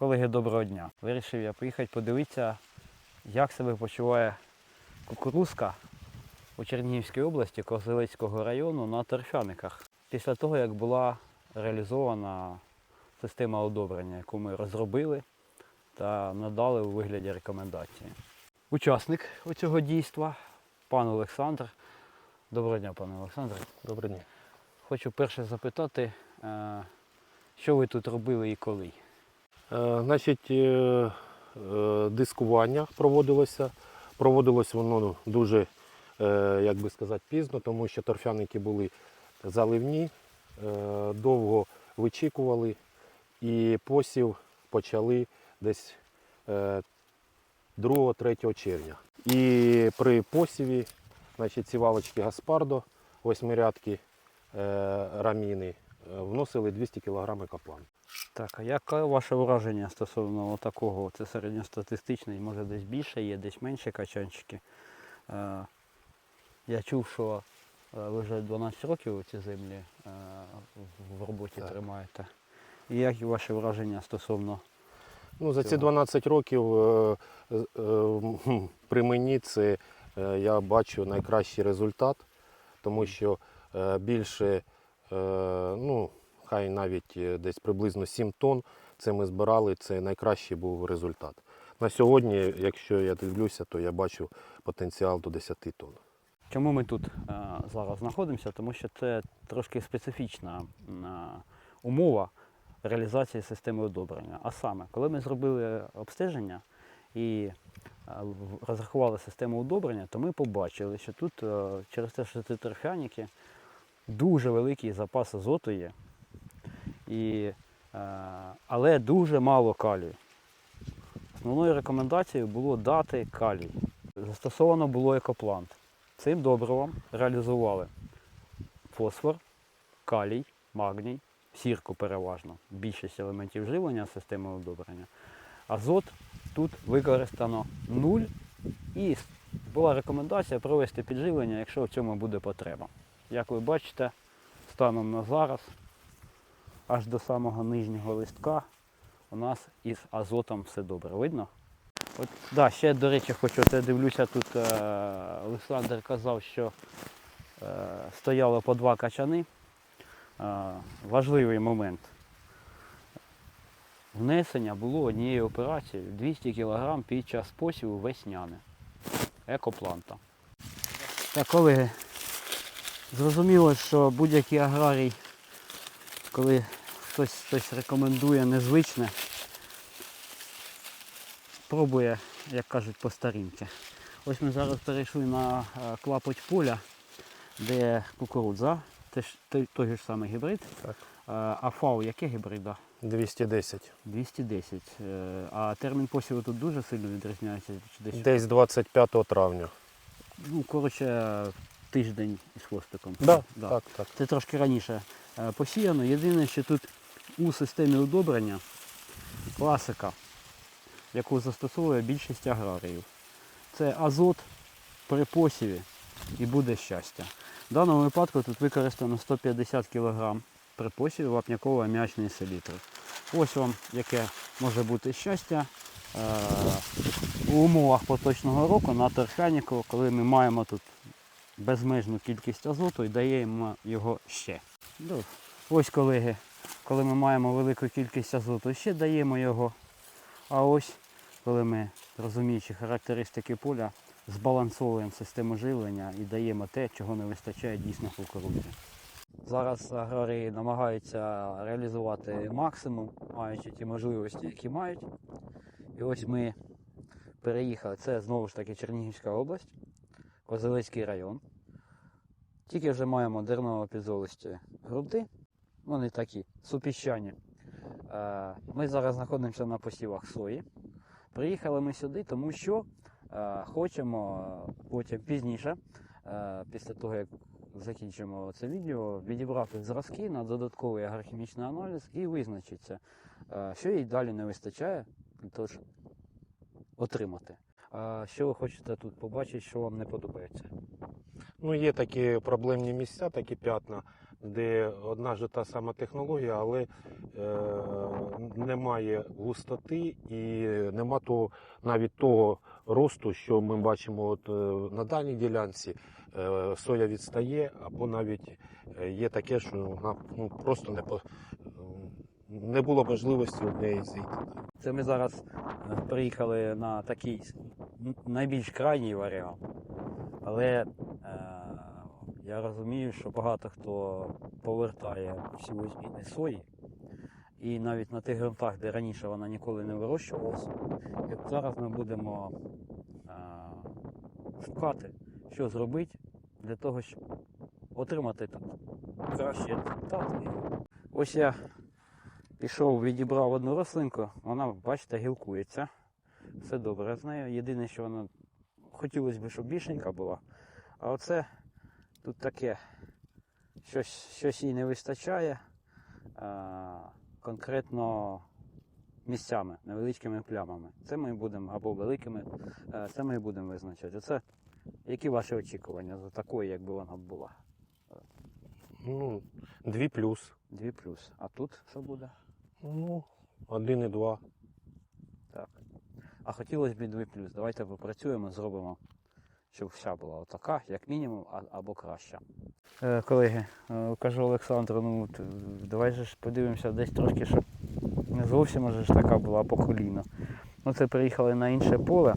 Колеги, доброго дня. Вирішив я поїхати подивитися, як себе почуває кукурузка у Чернігівській області Козелецького району на торфяниках. Після того, як була реалізована система одобрення, яку ми розробили та надали у вигляді рекомендації. Учасник цього дійства, пан Олександр. Доброго дня, пане Олександре. Добрий день. Хочу перше запитати, е, що ви тут робили і коли? Е, Значить, е, е, дискування проводилося. Проводилось воно дуже, е, як би сказати, пізно, тому що торфяники були заливні, довго вичікували і посів почали десь 2-3 червня. І при посіві значить, ці валочки Гаспардо, восьмирядки раміни, вносили 200 кг каплан. Так, а яке ваше враження стосовно такого? Це середньостатистичний, може десь більше є, десь менше качанчики. Е, я чув, що е, ви вже 12 років ці землі е, в- роботі Так. тримаєте. І як ваше враження стосовно Ну, за ці 12 років е, е, е, при мені це е, я бачу найкращий результат, тому що е, більше, е, ну, хай навіть е, десь приблизно 7 тонн це ми збирали, це найкращий був результат. На сьогодні, якщо я дивлюся, то я бачу потенціал до 10 тонн. Чому ми тут е, зараз знаходимося? Тому що це трошки специфічна е, умова реалізації системи одобрення. А саме, коли ми зробили обстеження і е, розрахували систему одобрення, то ми побачили, що тут е, через те, що це торфяники, дуже великий запас азоту є, і, е, але дуже мало калію. Основною рекомендацією було дати калій. Застосовано було екоплант. Цим добривом реалізували фосфор, калій, магній, сірку переважно, більшість елементів живлення системи одобрення. Азот тут використано нуль і була рекомендація провести підживлення, якщо в цьому буде потреба. Як ви бачите, станом на зараз, аж до самого нижнього листка, у нас із азотом все добре. Видно? От, да, ще, до речі, хочу, от я дивлюся, тут е, Олександр казав, що е, стояло по два качани. Е, важливий момент. Внесення було однією операцією 200 кг під час посіву весняне. Екопланта. Так, колеги, зрозуміло, що будь-який аграрій, коли хтось щось рекомендує незвичне, пробує, як кажуть, по старінки. Ось ми зараз перейшли на е, клапоть поля, де кукурудза, той, той же ж самий гібрид. Так. Е, А фау яке гібрида? 210. 210. Е, А термін посіву тут дуже сильно відрізняється. Десь, Десь 25 травня. ну, коротше, тиждень із хвостиком. Да, Да. Так, так. Це трошки раніше е, посіяно. Єдине, що тут у системі удобрення класика, яку застосовує більшість аграріїв. Це азот при посіві і буде щастя. В даному випадку тут використано 150 кг при посіві вапняково-аміачної селітри. Ось вам яке може бути щастя е, у умовах поточного року на торфяніку, коли ми маємо тут безмежну кількість азоту і даємо його ще. Ось колеги, коли ми маємо велику кількість азоту, ще даємо його. А ось коли ми, розуміючи характеристики поля, збалансовуємо систему живлення і даємо те, чого не вистачає дійсно кукурудзі. Зараз аграрії намагаються реалізувати максимум, маючи ті можливості, які мають. І ось ми переїхали. Це знову ж таки Чернігівська область, Козелецький район. Тільки вже маємо дерново-підзолисті ґрунти. Вони такі супіщані. Е, Ми зараз знаходимося на посівах сої. Приїхали ми сюди, тому що е, хочемо потім пізніше, е, після того як закінчимо це відео, відібрати зразки на додатковий агрохімічний аналіз і визначитися, що їй далі не вистачає щоб отримати. Що ви хочете тут побачити, що вам не подобається? Ну, є такі проблемні місця, такі п'ятна. де одна ж та сама технологія, але е, немає густоти і нема того, навіть того росту, що ми бачимо от, е, на даній ділянці. Е, соя відстає, або навіть е, є таке, що вона ну, просто не, не було можливості в неї зійти. Це ми зараз е, приїхали на такий найбільш крайній варіант. Але е, я розумію, що багато хто повертає всі зміни сої. І навіть на тих ґрунтах, де раніше вона ніколи не вирощувалася. Зараз ми будемо е, шукати, що зробити для того, щоб отримати тут кращий результат. Ось я Пішов, відібрав одну рослинку, вона, бачите, гілкується. Все добре з нею. Єдине, що вона хотілося б, щоб більшенька була. А оце тут таке щось, щось їй не вистачає. А, конкретно місцями, невеличкими плямами. Це ми будемо або великими, це ми будемо визначати. Оце які ваші очікування за такою, якби вона була? Ну, дві плюс. Дві плюс. А тут що буде? Ну, один і два. А хотілося б 2 плюс. Давайте попрацюємо, зробимо, щоб вся була отака, як мінімум, або краща. Е, колеги, е, кажу Олександру, ну е, давай же ж подивимося десь трошки, щоб не зовсім може ж така була по коліно. Ну це приїхали на інше поле.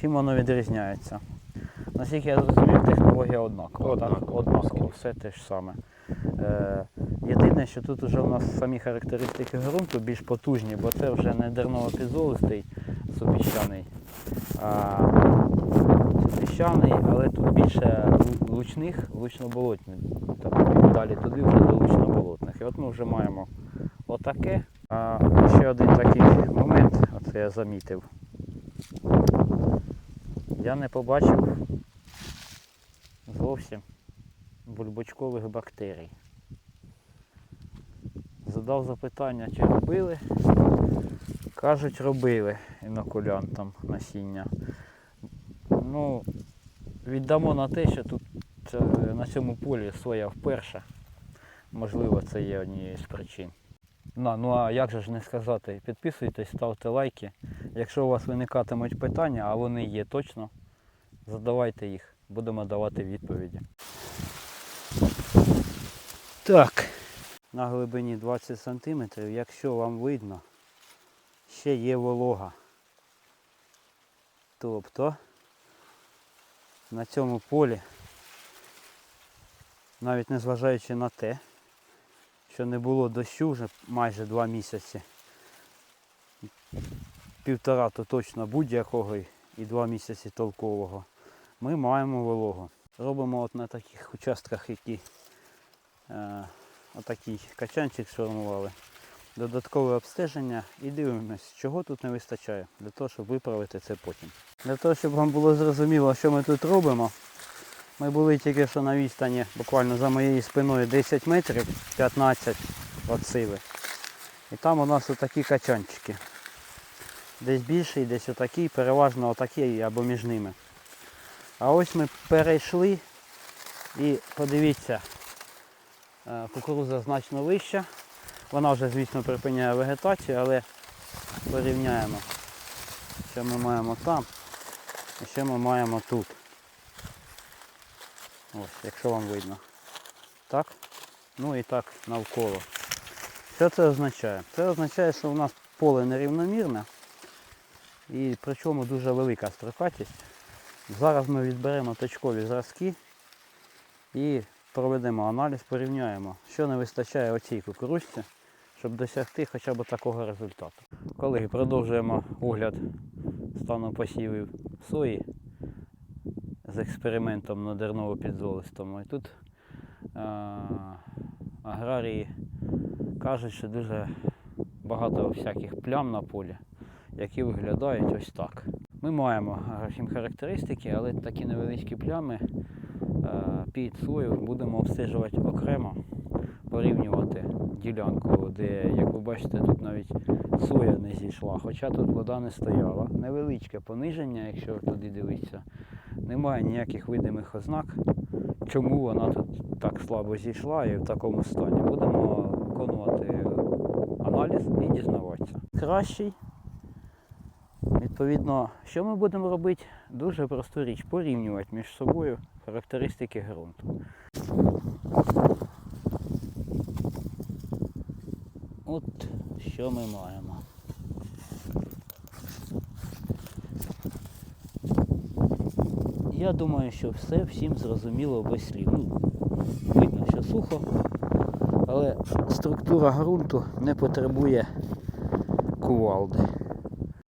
Чим воно відрізняється? Наскільки я зрозумів, технологія однакова. так? Однакова. Все те ж саме. Е, єдине, що тут вже у нас самі характеристики ґрунту більш потужні, бо це вже не дерново-підзолистий супіщаний, а супіщаний, але тут більше лучних, лучно-болотних. Тобто далі туди вже до лучно-болотних. І от ми вже маємо отаке. А ще один такий момент, оце я замітив. Я не побачив зовсім бульбочкових бактерій. Задав запитання, чи робили. Кажуть, робили інокулянтам насіння. Ну, віддамо на те, що тут це, на цьому полі соя вперше. Можливо, це є однією з причин. На, ну а як же ж не сказати, підписуйтесь, ставте лайки. Якщо у вас виникатимуть питання, а вони є точно, задавайте їх, будемо давати відповіді. Так. На глибині 20 см, якщо вам видно, ще є волога. Тобто на цьому полі, навіть незважаючи на те, що не було дощу вже майже два місяці, півтора то точно будь-якого і і два місяці толкового, ми маємо вологу. Робимо от на таких участках, які е, отакий качанчик сформували. Додаткове обстеження і дивимось, чого тут не вистачає, для того, щоб виправити це потім. Для того, щоб вам було зрозуміло, що ми тут робимо, ми були тільки що на відстані буквально за моєю спиною 10 метрів, 15 від сили. І там у нас отакі качанчики. Десь більший, десь отакий, переважно отакий або між ними. А ось ми перейшли і подивіться, е, кукурудза значно вища. Вона вже, звісно, припиняє вегетацію, але порівняємо, що ми маємо там і що ми маємо тут. Ось, якщо вам видно. Так? Ну і так навколо. Що це означає? Це означає, що у нас поле нерівномірне і причому дуже велика строкатість. Зараз ми відберемо точкові зразки і проведемо аналіз, порівняємо, що не вистачає оцій кукурудзці, щоб досягти хоча б такого результату. Колеги, продовжуємо огляд стану посівів сої з експериментом на дерново-підзолистому. І тут а, аграрії кажуть, що дуже багато всяких плям на полі, які виглядають ось так. Ми маємо всім характеристики, але такі невеличкі плями е, під сою будемо обстежувати окремо, порівнювати ділянку, де, як ви бачите, тут навіть соя не зійшла, хоча тут вода не стояла. Невеличке пониження, якщо туди дивитися. Немає ніяких видимих ознак, чому вона тут так слабо зійшла і в такому стані. Будемо виконувати аналіз і дізнаватися. Кращий. Відповідно, що ми будемо робити? Дуже просту річ порівнювати між собою характеристики ґрунту. От що ми маємо. Я думаю, що все всім зрозуміло без слів. Ну, видно, що сухо, але структура ґрунту не потребує кувалди.